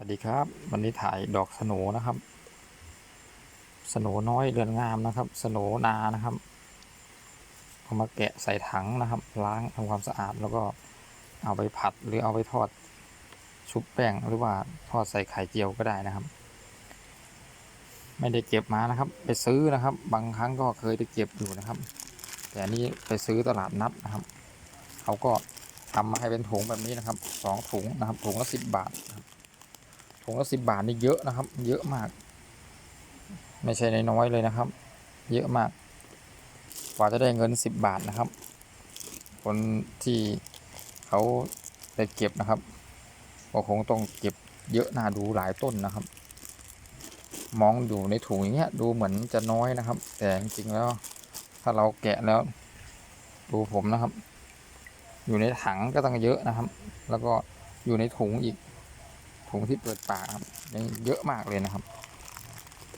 วัสดีครับ วันนี้ถ่ายดอกสโนนะครับ สโนน้อยเรือนงามนะครับ สโนนานะครับเอามาแกะใส่ถังนะครับ ล้างทำความสะอาดแล้วก็เอาไปผัดหรือเอาไปทอดชุบแป้งหรือว่าทอดใส่ไข่เจียวก็ได้นะครับ ไม่ได้เก็บมานะครับ ไปซื้อนะครับ บางครั้งก็เคยไปเก็บอยู่นะครับ แต่นี้ไปซื้อตลาดนัดนะครับ เขาก็ทำมาให้เป็นถุงแบบนี้นะครับสองถุงนะครับถุงละสิบบาทนะครับ งละสิบบาทนี่เยอะนะครับ เยอะมาก ไม่ใช่น้อยเลยนะครับ เยอะมาก กว่าจะได้เงินสิบบาทนะครับ คนที่เขาไปเก็บนะครับก็คงต้องเก็บเยอะน่าดูหลายต้นนะครับ มองอยู่ในถุงอย่างเงี้ยดูเหมือนจะน้อยนะครับ แต่จริงๆแล้ว ถ้าเราแกะแล้ว ดูผมนะครับ อยู่ในถังก็ต้องเยอะนะครับ แล้วก็อยู่ในถุงอีก ถุงที่เปิดปากครับยังเยอะมากเลยนะครับ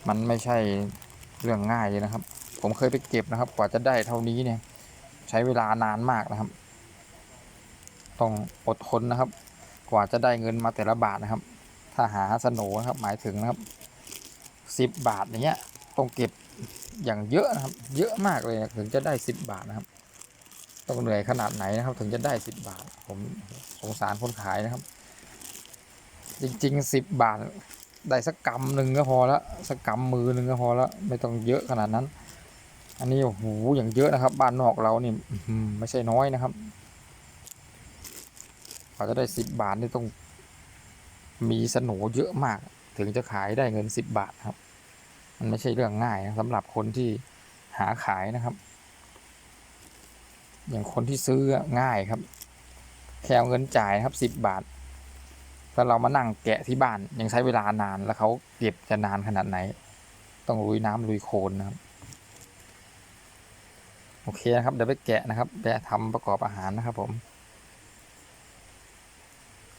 มันไม่ใช่เรื่องง่ายเลยนะครับ ผมเคยไปเก็บนะครับ กว่าจะได้เท่านี้เนี่ย ใช้เวลานานมากนะครับ ต้องอดทนนะครับ กว่าจะได้เงินมาแต่ละบาทนะครับ ถ้าหาสโนนะครับ หมายถึงนะครับสิบบาทอย่างเงี้ยต้องเก็บอย่างเยอะนะครับ เยอะมากเลยถึงจะได้สิบบาทนะครับ ต้องเหนื่อยขนาดไหนนะครับ ถึงจะได้สิบบาท ผมสงสารคนขายนะครับ จริงๆสิบบาท ได้สักกำหนึ่งก็พอแล้วสักกำมือหนึ่งก็พอแล้วไม่ต้องเยอะขนาดนั้น อันนี้โอ้โหอย่างเยอะนะครับ บ้านนอกเรานี่ไม่ใช่น้อยนะครับกว่าจะได้สิบบาทนี่ต้อง มีสโหนเยอะมาก ถึงจะขายได้เงินสิบบาทครับ มันไม่ใช่เรื่องง่ายนะสำหรับคนที่หาขายนะครับ อย่างคนที่ซื้อง่ายครับแค่เอาเงินจ่ายครับสิบบาท ถ้าเรามานั่งแกะที่บ้านยังใช้เวลานานแล้วเขาเก็บจะนานขนาดไหน ต้องลุยน้ำลุยโคลนนะครับ โอเคนะครับเดี๋ยวไปแกะนะครับแกะทำประกอบอาหารนะครับผม